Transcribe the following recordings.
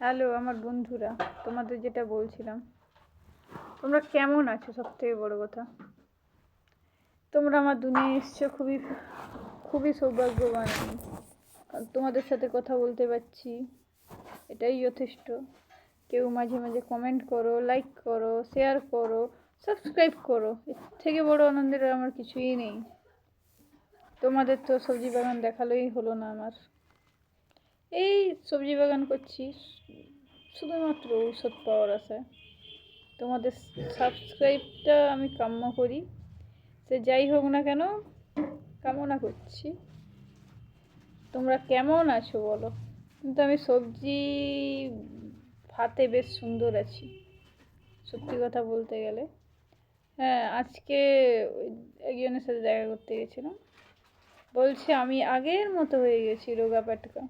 Hello আমার বন্ধুরা, তোমাদের যেটা বলছিলাম, তোমরা কেমন আছো? সব থেকে বড়ো কথা, তোমরা আমার দুনিয়ায় এসছো খুবই খুবই সৌভাগ্যবান তোমাদের সাথে কথা বলতে পারছি, এটাই যথেষ্ট। কেউ মাঝে মাঝে কমেন্ট করো লাইক করো শেয়ার করো সাবস্ক্রাইব করো, এর থেকে বড় আনন্দের আমার কিছুই নেই। তোমাদের তো সবজি বাগান দেখালোই হলো না আমার। এই সবজি বাগান করছি। শুধুমাত্র ঔষধ পাওয়ার আশায় তোমাদের সাবস্ক্রাইবটা আমি কাম্য করি। সে যাই হোক না কেন, কামনা করছি। তোমরা কেমন আছো বলো? কিন্তু আমি সবজি ভাতে বেশ সুন্দর আছি, সত্যি কথা বলতে গেলে। হ্যাঁ আজকে একজনের সাথে দেখা করতে গেছিলাম। বলছে, আমি আগের মতো হয়ে গেছি রোগা পেটকা।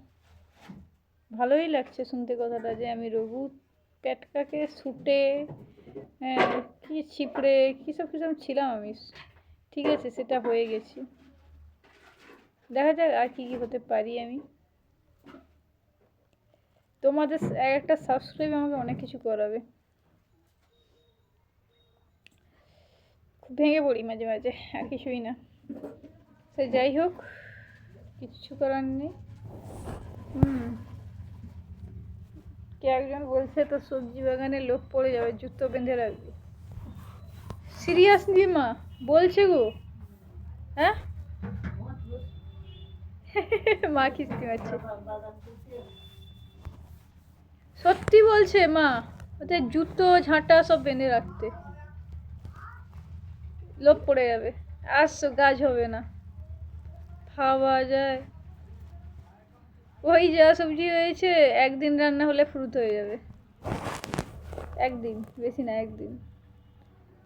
ভালোই লাগছে শুনতে কথাটা যে আমি রঘু পেটকাকে শুটে হ্যাঁ কী ছিপড়ে, কী সব কী সব ছিলাম আমি। ঠিক আছে, সেটা হয়ে গেছি। দেখা যাক আর কী কী হতে পারি আমি। তোমাদের এক একটা সাবস্ক্রাইব আমাকে অনেক কিছু করাবে। খুব ভেঙে পড়ি মাঝে মাঝে, আর কিছুই না। সে যাই হোক কিচ্ছু করার নেই। হুম। কে একজন বলছে তো সবজি বাগানে লোক পড়ে যাবে, জুতো বেঁধে রাখবে। সিরিয়াসলি মা? বলছে গো। হ্যাঁ? মা কিস্তি মারছে। সত্যি বলছে মা, ওদের জুতো, ঝাঁটা সব বেঁধে রাখতে। লোক পড়ে যাবে। আসছো গাছ হবে না। খাওয়া যায়। ওই যা সবজি হয়েছে একদিন রান্না হলে ফ্রুত হয়ে যাবে। একদিন বেশি না একদিন।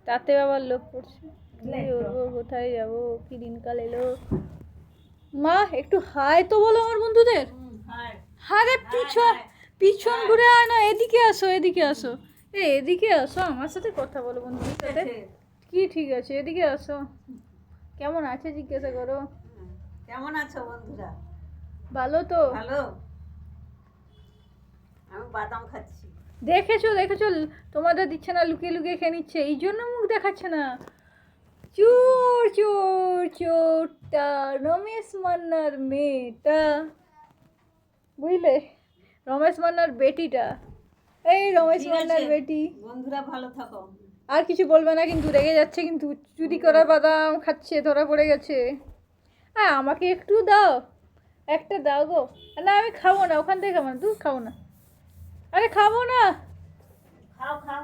তাতে আবার লোক পড়ছে কোথায় যাব? কি দিনকাল এলো? মা একটু হাই তো বলো আমার বন্ধুদের। হারে পিছন পিছন ঘুরে আয় না এদিকে আসো এদিকে আসো। এ এদিকে আসো আমার সাথে কথা বলো বন্ধুদের সাথে। কি ঠিক আছে? এদিকে আসো। কেমন আছে জিজ্ঞাসা করো। কেমন আছো বন্ধুরা? ভালো তো? ভালো। আমি বাদাম খাচ্ছি। দেখেছ দেখেছ তোমাদের দিচ্ছে না লুকিয়ে লুকিয়ে খেয়ে নিচ্ছে এই জন্য মুখ দেখাচ্ছে না। চোর চোর চোরটা রমেশ মান্নার মেয়েটা। বুঝলে? রমেশ মান্নার বেটিটা। এই রমেশ মান্নার বেটি। বন্ধুরা ভালো থাকো। আর কিছু বলবে না কিন্তু রেগে যাচ্ছে কিন্তু চুরি করা বাদাম খাচ্ছে ধরা পড়ে গেছে। হ্যাঁ আমাকে একটু দাও। একটা দাও গো। না আমি খাব না ওখান থেকে খাব না তুই খাব না। আরে খাব না। খাও খাও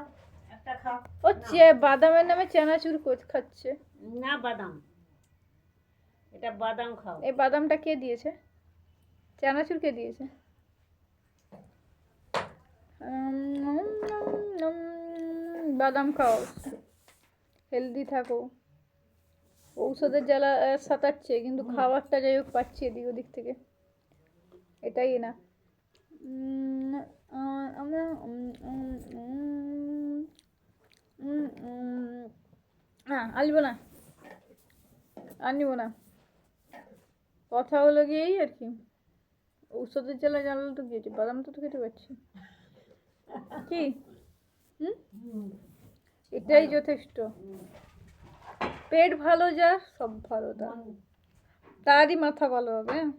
একটা খাও। ও চে বাদামের নামে চানাচুর খাচ্ছে। না বাদাম। এটা বাদাম খাও। এই বাদামটা কে দিয়েছে? চানাচুর কে দিয়েছে? বাদাম খাও। হেলদি থাকো। ঔষধের জ্বালা সাঁতাচ্ছে কিন্তু খাবারটা যাই হোক পাচ্ছি এদিক ওদিক থেকে। এটাই না আমরা উম, উম, না আনব না। আর নিবো না। কথা হলো গিয়েই আর কি। ঔষধের জ্বালা জ্বালালে তো গিয়েছে বাদামটা তো খেতে পাচ্ছি। কি? হুম। এটাই যথেষ্ট। পেট ভালো যা সব ভালো তা। তারই মাথা ভালো হবে হ্যাঁ?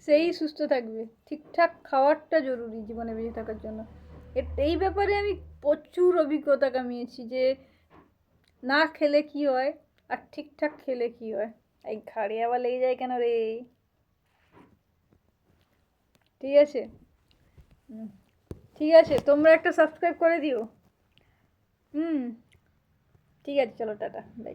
সেই সুস্থ থাকবে। ঠিকঠাক খাওয়ারটা জরুরি জীবনে বেঁচে থাকার জন্য। এ- এই ব্যাপারে আমি প্রচুর অভিজ্ঞতা কামিয়েছি যে না খেলে কি হয় আর ঠিকঠাক খেলে কি হয়। এই ঘাড়ে আবার লেগে যায় কেন রে? ঠিক আছে? হুম, ঠিক আছে তোমরা একটা সাবস্ক্রাইব করে দিও। হুম। ঠিক আছে চলো টাটা বাই